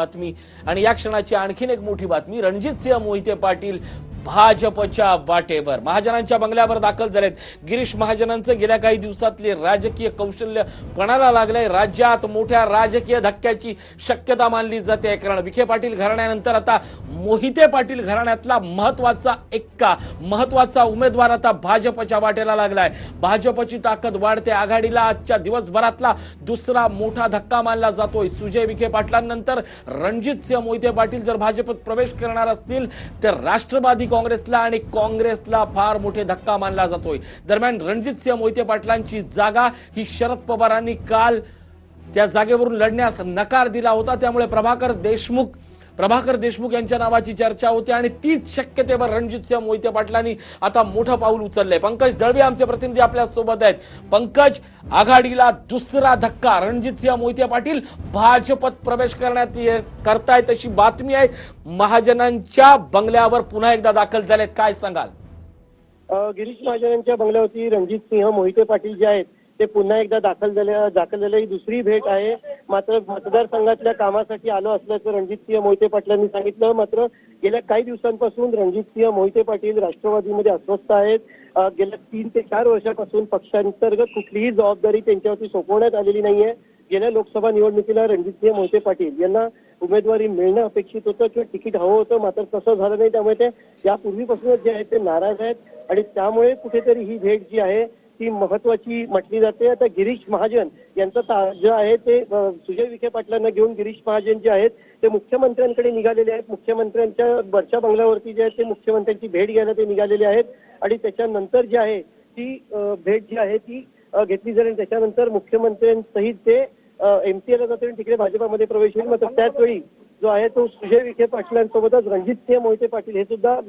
बातमी. आणि या क्षणाची आणखीन एक मोठी बातमी रणजितसिंह मोहिते पाटील भाजपच्या वाटेवर. महाजनांच्या बंगल्यावर दाखल झालेत. गिरीश महाजनांचं गेल्या काही दिवसातले राजकीय कौशल्य पणाला लागलंय. राज्यात मोठ्या राजकीय धक्क्याची शक्यता मानली जाते. कारण विखे पाटील घराण्यानंतर आता मोहिते पाटील घराण्यातला महत्त्वाचा एक्का महत्त्वाचा उमेदवार आता भाजपच्या वाटेला लागलाय. भाजपची ताकद वाढते. आघाडीला आजच्या दिवसभरातला दुसरा मोठा धक्का मानला जातोय. सुजय विखे पाटलांनंतर रणजितसिंह मोहिते पाटील जर भाजपत प्रवेश करणार असतील तर राष्ट्रवादी काँग्रेसला आणि काँग्रेसला फार मोठे धक्का मानला जातोय. दरम्यान रणजितसिंह मोहिते पाटलांची जागा ही शरद पवारांनी काल त्या जागेवरून लढण्यास नकार दिला होता. त्यामुळे प्रभाकर देशमुख प्रभाकर देशमुख यांच्या नावाची चर्चा होती आणि तीच शक्यतेवर रणजितसिंह मोहिते पाटलांनी आता मोठं पाऊल उचललंय. पंकज दळवे आमचे प्रतिनिधी आपल्यासोबत आहेत. पंकज आघाडीला दुसरा धक्का. रणजितसिंह मोहिते पाटील भाजपत प्रवेश करण्यात ये- करतायत अशी बातमी आहे. महाजनांच्या बंगल्यावर पुन्हा एकदा दाखल झालेत. काय सांगाल? गिरीश महाजनांच्या बंगल्यावरती रणजित सिंह मोहिते पाटील जे आहेत ते पुन्हा एकदा दाखल झाले दाखल झाले. ही दुसरी भेट आहे. मात्र मतदारसंघातल्या कामासाठी आलो असल्याचं रणजित सिंह मोहिते पाटलांनी सांगितलं. मात्र गेल्या काही दिवसांपासून रणजित सिंह मोहिते पाटील राष्ट्रवादीमध्ये अस्वस्थ आहेत. गेल्या तीन ते चार वर्षापासून पक्षांतर्गत कुठलीही जबाबदारी त्यांच्यावरती सोपवण्यात आलेली नाहीये. गेल्या लोकसभा निवडणुकीला रणजितसिंह मोहिते पाटील यांना उमेदवारी मिळणं अपेक्षित होतं किंवा तिकीट हवं होतं. मात्र तसं झालं नाही. त्यामुळे ते यापूर्वीपासूनच जे आहेत ते नाराज आहेत. आणि त्यामुळे कुठेतरी ही भेट जी आहे ती महत्वाची म्हटली जाते. आता गिरीश महाजन यांचं जे आहे ते सुजय विखे पाटलांना घेऊन गिरीश महाजन जे आहेत ते मुख्यमंत्र्यांकडे निघालेले आहेत. मुख्यमंत्र्यांच्या वरच्या बंगल्यावरती जे आहेत ते मुख्यमंत्र्यांची भेट घ्यायला ते निघालेले आहेत. आणि त्याच्यानंतर जी आहे ती भेट जी आहे ती घेतली जाईल. आणि त्याच्यानंतर मुख्यमंत्र्यांसहित ते एमसीएला जातील आणि तिकडे भाजपामध्ये प्रवेश होईल. मात्र त्याच वेळी जो आहे तो सुजय विखे पाटलांसोबतच रणजित सिंह मोहिते पाटील हे सुद्धा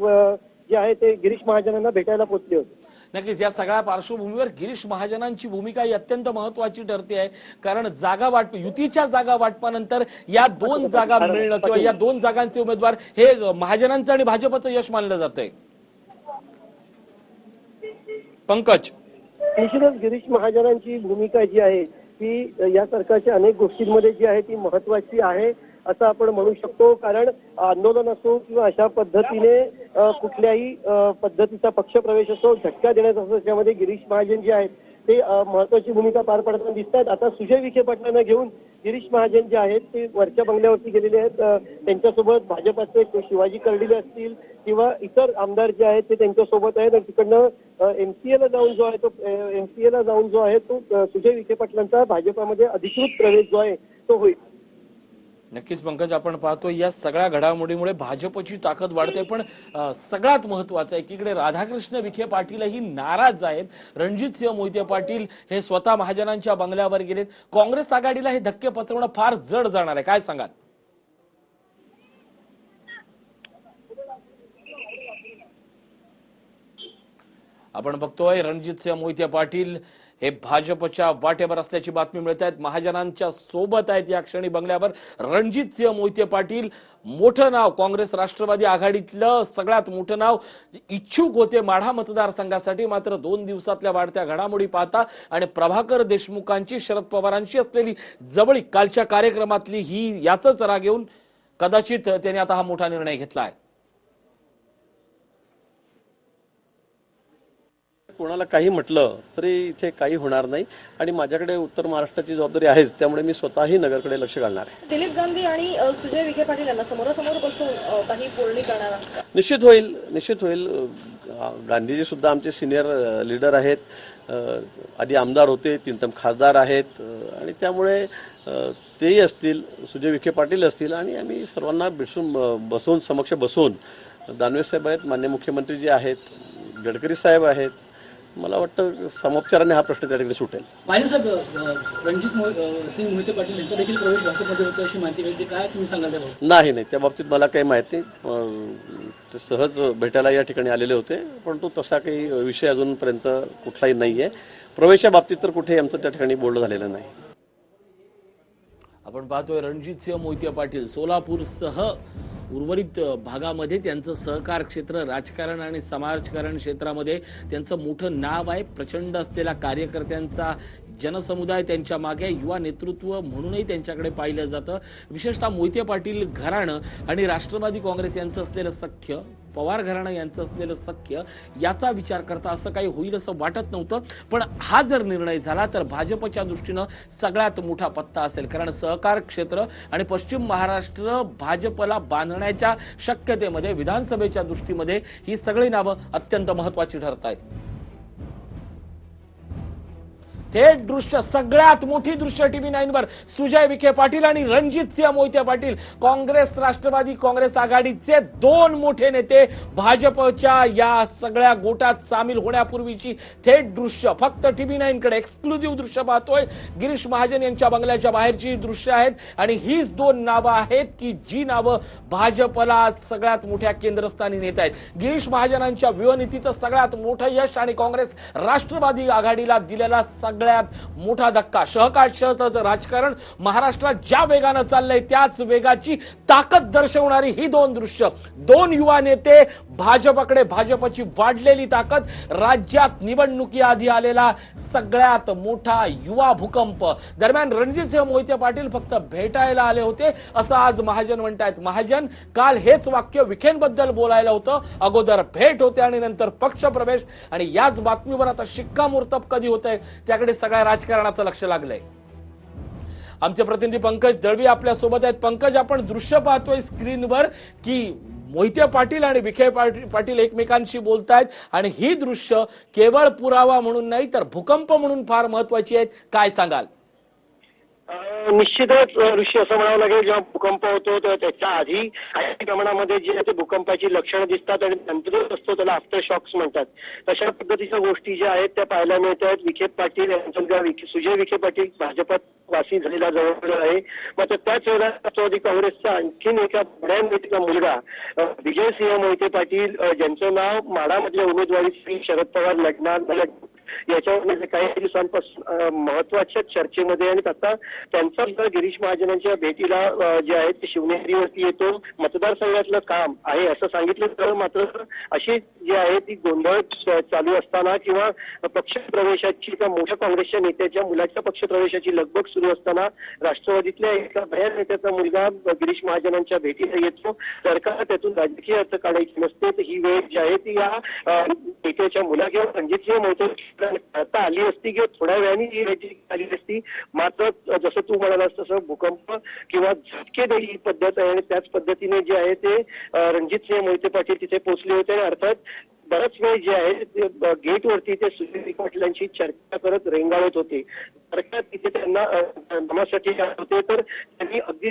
जे आहे ते गिरीश महाजनांना भेटायला पोहोचले होते. नक्कीच या सगळ्या पार्श्वभूमीवर गिरीश महाजनांची भूमिका ही अत्यंत महत्वाची ठरते आहे. कारण जागा वाटप युतीच्या जागा वाटपानंतर या दोन जागा मिळणं किंवा या दोन जागांचे उमेदवार हे महाजनांचं आणि भाजपचं यश मानलं जात आहे पंकज. निश्चितच गिरीश महाजनांची भूमिका जी आहे ती या सरकारच्या अनेक गोष्टींमध्ये जी आहे ती महत्वाची आहे. असं आपण म्हणू शकतो. कारण आंदोलन असो किंवा अशा पद्धतीने कुठल्याही पद्धतीचा पक्षप्रवेश असो झटका देण्याचा असो त्यामध्ये गिरीश महाजन जे आहेत ते महत्वाची भूमिका पार पाडताना दिसत आहेत आता सुजय विखे पाटलांना घेऊन गिरीश महाजन जे आहेत ते वरच्या बंगल्यावरती गेलेले आहेत. त्यांच्यासोबत भाजपाचे शिवाजी कर्डिले असतील किंवा इतर आमदार जे आहेत ते त्यांच्यासोबत आहेत. आणि तिकडनं एमसीएला जाऊन जो आहे तो एमसीएला जाऊन जो आहे तो सुजय विखे पाटलांचा भाजपामध्ये अधिकृत प्रवेश जो आहे तो होईल. नक्कीच पंकज आपण पाहतो या सगळ्या घडामोडीमुळे भाजपची ताकद वाढते पण सगळ्यात महत्वाचं एकीकडे राधाकृष्ण विखे पाटीलही नाराज आहेत. रणजित सिंह मोहिते पाटील हे स्वतः महाजनांच्या बंगल्यावर गेलेत. काँग्रेस आघाडीला हे धक्के पचवणं फार जड जाणार आहे. काय सांगाल? आपण बघतोय रणजितसिंह मोहिते पाटील हे भाजपच्या वाटेवर असल्याची बातमी मिळत आहेत महाजनांच्या सोबत आहेत या क्षणी बंगल्यावर रणजितसिंह मोहिते पाटील. मोठं नाव काँग्रेस राष्ट्रवादी आघाडीतलं सगळ्यात मोठं नाव. इच्छुक होते माढा मतदारसंघासाठी मात्र दोन दिवसातल्या वाढत्या घडामोडी पाहता आणि प्रभाकर देशमुखांची शरद पवारांची असलेली जवळीक कालच्या कार्यक्रमातली ही याच राग येऊन कदाचित त्याने आता हा मोठा निर्णय घेतला आहे कोणाला काही म्हटलं तरी इथे काही होणार नाही. आणि माझ्याकडे उत्तर महाराष्ट्राची जबाबदारी आहेच त्यामुळे मी स्वतःही नगरकडे लक्ष घालणार आहे. दिलीप गांधी आणि सुजय विखे पाटील यांना समोरासमोर बसून काही बोलणी करणार. निश्चित होईल निश्चित होईल. गांधीजी सुद्धा आमचे सिनियर लीडर आहेत. आधी आमदार होते तिंतम खासदार आहेत. आणि त्यामुळे तेही असतील सुजय विखे पाटील असतील. आणि आम्ही सर्वांना बसून बसून समक्ष बसून दानवे साहेब आहेत मान्य मुख्यमंत्री जे आहेत गडकरी साहेब आहेत मला वाटतं समोपचाराने हा प्रश्न त्या ठिकाणी सुटेल. अ, रणजित सिंग मोहिते पाटील यांचा देखील प्रवेश भाजपमध्ये होतो अशी माहिती मिळते. काय तुम्ही सांगाल नाही नाही. त्या बाबतीत मला काही माहिती ते सहज भेटायला या ठिकाणी आलेले होते परंतु तसा काही विषय अजूनपर्यंत कुठलाही नाही आहे प्रवेशा बाबतीत तर कुठेही आमचं त्या ठिकाणी बोलणं झालेलं नाही. आपण पाहतोय रणजितसिंह मोहिते पाटील सोलापूरसह उर्वरित भागामध्ये त्यांचं सहकार क्षेत्र राजकारण आणि समाजकारण क्षेत्रामध्ये त्यांचं मोठं नाव आहे. प्रचंड असलेला कार्यकर्त्यांचा जनसमुदाय त्यांच्या मागे युवा नेतृत्व म्हणूनही त्यांच्याकडे पाहिलं जातं. विशेषतः मोहिते पाटील घराणं आणि राष्ट्रवादी काँग्रेस यांचं असलेलं सख्य पवार घराणं यांचं असलेलं सख्य याचा विचार करता असं काही होईल असं वाटत नव्हतं. पण हा जर निर्णय झाला तर भाजपच्या दृष्टीनं सगळ्यात मोठा पत्ता असेल. कारण सहकार क्षेत्र आणि पश्चिम महाराष्ट्र भाजपला बांधण्याच्या शक्यतेमध्ये विधानसभेच्या दृष्टीमध्ये ही सगळी नावं अत्यंत महत्वाची ठरत आहेत थेट दृश्य सगळ्यात मोठी दृश्य टीव्ही नाईन वर सुजय विखे पाटील आणि रणजित सिंह मोहिते पाटील. काँग्रेस राष्ट्रवादी काँग्रेस आघाडीचे दोन मोठे नेते भाजपच्या या सगळ्या गोटात सामील होण्यापूर्वीची थेट दृश्य. फक्त टीव्ही नाईन कडे एक्सक्लुझिव्ह दृश्य पाहतोय. गिरीश महाजन यांच्या बंगल्याच्या बाहेरची दृश्य आहेत. आणि हीच दोन नावं आहेत की जी नावं भाजपला सगळ्यात मोठ्या केंद्रस्थानी नेत आहेत. गिरीश महाजनांच्या व्यूहनीतीचं सगळ्यात मोठं यश आणि काँग्रेस राष्ट्रवादी आघाडीला दिलेला सगळ्यात मोठा धक्का. सहकार शहराचं राजकारण महाराष्ट्रात ज्या वेगानं चाललंय त्याच वेगाची ताकद दर्शवणारी ही दोन दृश्य. दोन युवा नेते भाजपकडे भाजपची वाढलेली ताकद राज्यात निवडणुकीआधी आलेला सगळ्यात मोठा युवा भूकंप. दरम्यान रणजितसिंह मोहिते पाटील फक्त भेटायला आले होते असं आज महाजन म्हणतायत. महाजन काल हेच वाक्य विखेंबद्दल बोलायला होतं. अगोदर भेट होते आणि नंतर पक्ष प्रवेश. आणि याच बातमीवर आता शिक्कामोर्तब कधी होत आहे त्याकडे सगळ्या राजकारणाचं लक्ष लागलंय. आमचे प्रतिनिधी पंकज दळवी आपल्यासोबत आहेत. पंकज आपण दृश्य पाहतोय स्क्रीनवर की मोहिते पाटील आणि विखे पाटील पाटील एकमेकांशी बोलतायत आणि ही दृश्य केवळ पुरावा म्हणून नाही तर भूकंप म्हणून फार महत्वाची आहेत. काय सांगाल? निश्चितच ऋषी असं म्हणावं लागेल जेव्हा भूकंप होतो तेव्हा त्याच्या आधी काही प्रमाणामध्ये जे ते भूकंपाची लक्षणं दिसतात आणि नंतर असतो त्याला आफ्टर शॉक्स म्हणतात. तशा पद्धतीच्या गोष्टी ज्या आहेत त्या पाहायला मिळत आहेत. विखे पाटील यांचा सुजय विखे पाटील भाजपात वासी झालेला जवळ आहे. मात्र त्याच वेळेला राष्ट्रवादी काँग्रेसचा आणखीन एका बड्या नेत्याचा मुलगा विजयसिंह मोहिते पाटील ज्यांचं नाव माडामधल्या उमेदवारी शरद पवार लढणार लढ- याच्यावर म्हणजे काही दिवसांपासून महत्त्वाच्या चर्चेमध्ये आणि आता त्यांचा सुद्धा गिरीश महाजनांच्या भेटीला जे आहे ते शिवनेरीवरती येतो मतदारसंघातलं काम आहे असं सांगितलं तर मात्र अशी जी आहे ती गोंधळ चालू असताना किंवा पक्ष प्रवेशाची किंवा मोठ्या काँग्रेसच्या नेत्याच्या मुलाच्या पक्ष प्रवेशाची लगबग सुरू असताना राष्ट्रवादीतल्या एका बाहेर नेत्याचा मुलगा गिरीश महाजनांच्या भेटीला येतो. सरकार त्यातून राजकीय अर्थ काढायची नसते. तर ही वेळ जी आहे ती या नेत्याच्या मुला किंवा रणजितसिंह मोहिते आता आली असती किंवा थोड्या वेळाने ही आली असती मात्र जसं तू म्हणालास तसं भूकंप किंवा झटके देईल ही पद्धत आहे आणि त्याच पद्धतीने जे आहे ते रणजित सिंह मोहिते पाटील तिथे पोहोचले होते आणि अर्थात बराच वेळ जे आहे ते गेटवरती ते सुनील पाटलांची चर्चा करत रेंगाळत होते. तिथे त्यांना नमासाठी होते तर त्यांनी अगदी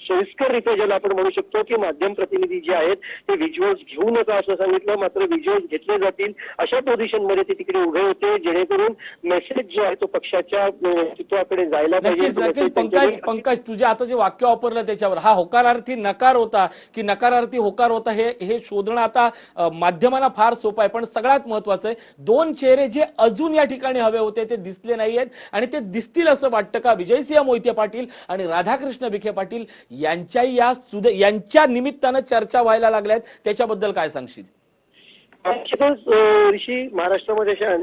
सोयीस्कररित्या ज्याला आपण म्हणू शकतो की माध्यम प्रतिनिधी जे आहेत ते व्हिज्युअल्स घेऊ नका असं सांगितलं मात्र व्हिज्युअल्स घेतले जातील अशा पोझिशनमध्ये ते तिकडे उभे होते जेणेकरून मेसेज जो आहे तो पक्षाच्या नेतृत्वाकडे जायला पाहिजे. पंकज पंकज तुझे आता जे वाक्य वापरलं त्याच्यावर हा होकारार्थी नकार होता की नकारार्थी होकार होता हे हे शोधणं आता अ, माध्यमांना फार सोपं आहे पण सगळ्यात महत्वाचं आहे दोन चेहरे जे अजून या ठिकाणी हवे होते ते दिसले नाहीयेत. आणि ते दिसतील असं वाटतं का? विजयसिंह मोहिते पाटील आणि राधाकृष्ण विखे पाटील यांच्याही या सुद यांच्या निमित्तानं चर्चा व्हायला लागल्यात. त्याच्याबद्दल काय सांगशील? निश्चितच ऋषी महाराष्ट्रामध्ये अशा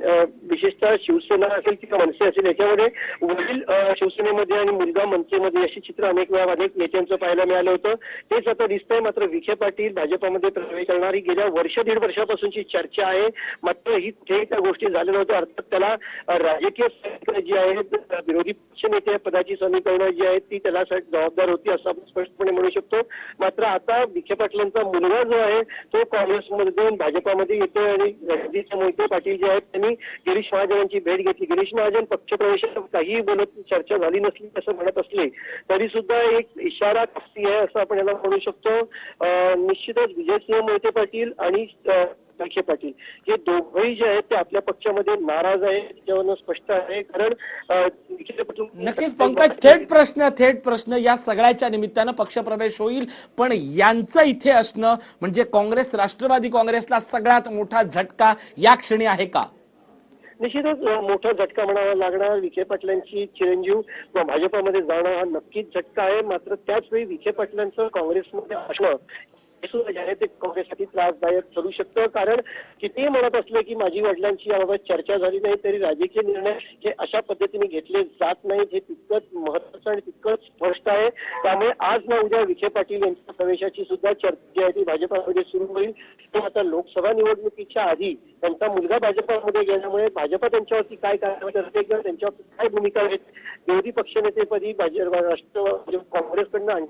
विशेषतः शिवसेना असेल किंवा मनसे असेल याच्यामध्ये वडील शिवसेनेमध्ये आणि मुलगा मनसेमध्ये अशी चित्र अनेक वेळा अनेक नेत्यांचं पाहायला मिळालं होतं. तेच आता दिसतंय मात्र विखे पाटील भाजपामध्ये प्रवेश करणारी गेल्या वर्ष दीड वर्षापासूनची चर्चा आहे. मात्र ही कुठेही त्या गोष्टी झाल्या नव्हत्या. अर्थात त्याला राजकीय समीकरणं जी आहेत विरोधी पक्षनेते पदाची समीकरणं जी आहेत ती त्याला साठी जबाबदार होती असं आपण स्पष्टपणे म्हणू शकतो. मात्र आता विखे पाटलांचा मुलगा जो आहे तो काँग्रेसमध्ये भाजपामध्ये येतो आणि रणजित मोहिते पाटील जे आहेत त्यांनी गिरीश महाजनांची भेट घेतली. गिरीश महाजन पक्षप्रवेशात काहीही बोलत चर्चा झाली नसली असं म्हणत असले तरी सुद्धा एक इशारा आहे असं आपण याला म्हणू शकतो. निश्चितच विजयसिंह मोहिते पाटील आणि विखे पाटील. हे दोघंही जे आहेत ते आपल्या पक्षामध्ये नाराज आहे त्याच्यावरनं स्पष्ट आहे. कारण अं, विखे पाटील नक्कीच पंकज थेट प्रश्न थेट प्रश्न. या सगळ्याच्या निमित्तानं पक्षप्रवेश होईल. पण यांचं इथे असणं म्हणजे काँग्रेस राष्ट्रवादी काँग्रेसला सगळ्यात मोठा झटका या क्षणी आहे का? निश्चितच मोठा झटका म्हणावा लागणार. विखे पाटलांची चिरंजीव किंवा भाजपामध्ये जाणं हा नक्कीच झटका आहे. मात्र त्याच वेळी विखे पाटलांचं काँग्रेसमध्ये असणं सुद्धा जे आहे ते काँग्रेससाठी त्रासदायक ठरू शकतं. कारण कितीही म्हणत असले की माझी वडिलांची याबाबत चर्चा झाली नाही तरी राजकीय निर्णय हे अशा पद्धतीने घेतले जात नाहीत. हे तितकंच महत्वाचं आणि तितकंच स्पष्ट आहे. त्यामुळे आज ना उद्या विखे पाटील यांच्या प्रवेशाची सुद्धा चर्चा जी आहे. ती भाजपामध्ये सुरू होईल. तो आता लोकसभा निवडणुकीच्या आधी त्यांचा मुलगा भाजपामध्ये गेल्यामुळे भाजपा त्यांच्यावरती काय कारवाई करते किंवा त्यांच्यावरती काय भूमिका आहेत विरोधी पक्षनेतेपदी भाजप राष्ट्र म्हणजे काँग्रेसकडनं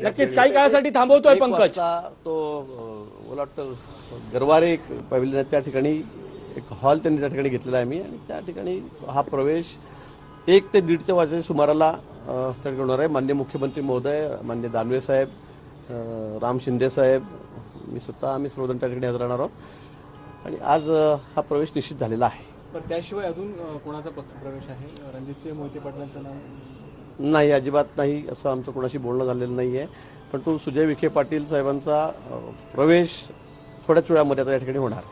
नक्कीच काही काळासाठी थांबवतोय पंकज. तो मला वाटतं गरवारे एक आहे त्या ठिकाणी एक हॉल त्यांनी त्या ठिकाणी घेतलेला आहे मी आणि त्या ठिकाणी हा प्रवेश एक ते दीडच्या वाजेच्या सुमाराला अं, त्या ठिकाणी होणार आहे. मान्य मुख्यमंत्री महोदय मान्य दानवे साहेब राम शिंदे साहेब मी स्वतः आम्ही सर्वजण त्या ठिकाणी हजर राहणार आहोत. आणि आज हा प्रवेश निश्चित झालेला आहे. पण त्याशिवाय अजून कोणाचा आहे? रणजितसिंह मोहिते पाटलांचं नाव? नाही अजिबात नाही असं आमचं कोणाशी बोलणं झालेलं नाही आहे पण तो सुजय विखे पाटील साहेबांचा प्रवेश थोड्याच वेळामध्ये आता या ठिकाणी होणार.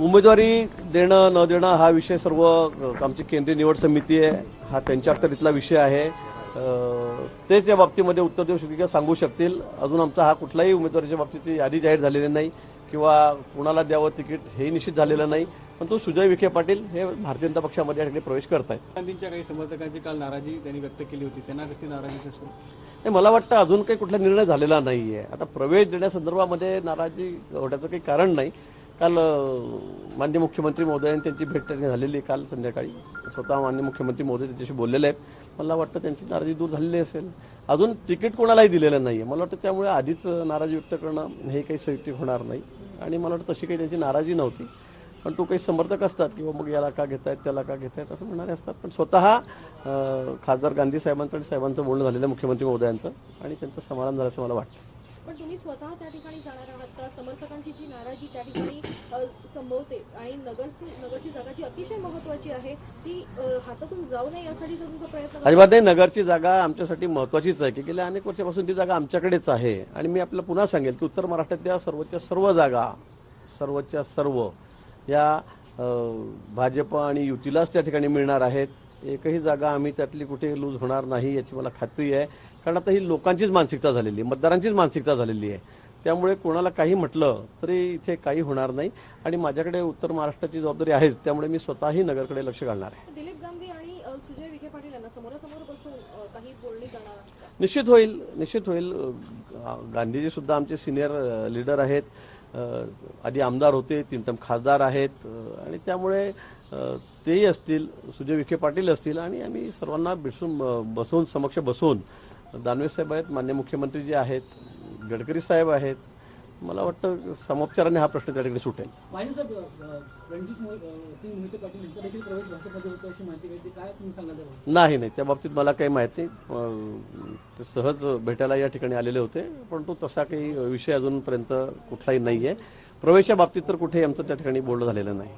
उमेदवारी देणं न देणं हा विषय सर्व आमची केंद्रीय निवड समिती आहे. हा त्यांच्या अखत्यारीतला विषय आहे. तेच या बाबतीमध्ये उत्तर देऊ शकतील किंवा सांगू शकतील. अजून आमचा हा कुठलाही उमेदवारीच्या बाबतीची यादी जाहीर झालेली नाही किंवा कुणाला द्यावं तिकीट हे निश्चित झालेलं नाही. पण तो सुजय विखे पाटील हे भारतीय जनता पक्षामध्ये या ठिकाणी प्रवेश करत आहेत गांधींच्या काही समर्थकांची काल नाराजी त्यांनी व्यक्त केली होती. त्यांना कशी नाराजी नाही मला वाटतं अजून काही कुठला निर्णय झालेला नाही आहे आता प्रवेश देण्यासंदर्भामध्ये नाराजी होण्याचं काही कारण नाही. काल मान्य मुख्यमंत्री महोदयांनी त्यांची भेट त्यांनी झालेली आहे काल संध्याकाळी. स्वतः मान्य मुख्यमंत्री महोदय त्यांच्याशी बोललेले आहेत. मला वाटतं त्यांची नाराजी दूर झालेली असेल. अजून तिकीट कोणालाही दिलेलं नाही आहे मला वाटतं त्यामुळे आधीच नाराजी व्यक्त करणं हे काही संयुक्तिक होणार नाही. आणि मला वाटतं तशी काही त्यांची नाराजी नव्हती. पण तो काही समर्थक असतात किंवा हो, मग याला का घेतायत त्याला का घेतायत? असं म्हणणारे असतात. पण स्वतः खासदार गांधी साहेबांचं आणि साहेबांचं बोलणं झालेलं मुख्यमंत्री महोदयांचं आणि त्यांचं समाधान झाल्याचं मला वाटतं. पण तुम्ही स्वतः त्या ठिकाणी जाणार आहात का? समर्थकांची जी नाराजी त्या ठिकाणी संभवते आणि नगरची नगरची जागा जी अतिशय महत्वाची आहे ती हातातून जाऊ नये यासाठी तुमचा प्रयत्न अजिबात नाही नगरची जागा आमच्यासाठी महत्वाचीच आहे की गेल्या अनेक वर्षापासून ती जागा आमच्याकडेच आहे. आणि मी आपल्याला पुन्हा सांगेल की उत्तर महाराष्ट्रातल्या सर्वच्या सर्व जागा सर्वच्या सर्व या भाजप आणि युतीलाच त्या ठिकाणी मिळणार आहेत. एकही जागा आम्ही त्यातली कुठे लूज होणार नाही याची मला खात्री आहे. कारण आता ही लोकांचीच मानसिकता झालेली आहे मतदारांचीच मानसिकता झालेली आहे. त्यामुळे कोणाला काही म्हटलं तरी इथे काही होणार नाही. आणि माझ्याकडे उत्तर महाराष्ट्राची जबाबदारी आहेच त्यामुळे मी स्वतःही नगरकडे लक्ष घालणार आहे. दिलीप गांधी आणि सुजय विखे पाटील यांना समोरासमोर बसून काही बोलणी करणार? निश्चित होईल निश्चित होईल. गांधीजी सुद्धा आमचे सिनियर लीडर आहेत. आधी आमदार होते तीन टर्म खासदार आहेत. आणि त्यामुळे तेही असतील सुजय विखे पाटील असतील आणि आम्ही सर्वांना बसून बसून समक्ष बसून दानवे साहेब आहेत मान्य मुख्यमंत्री जे आहेत गडकरी साहेब आहेत मला वाटतं समोपचाराने हा प्रश्न त्या ठिकाणी सुटेल नाही नाही त्या बाबतीत मला काही माहिती ते सहज भेटायला या ठिकाणी आलेले होते परंतु तसा काही विषय अजूनपर्यंत कुठलाही नाही आहे प्रवेशा बाबतीत तर कुठेही आमचं त्या ठिकाणी बोलणं झालेलं नाही.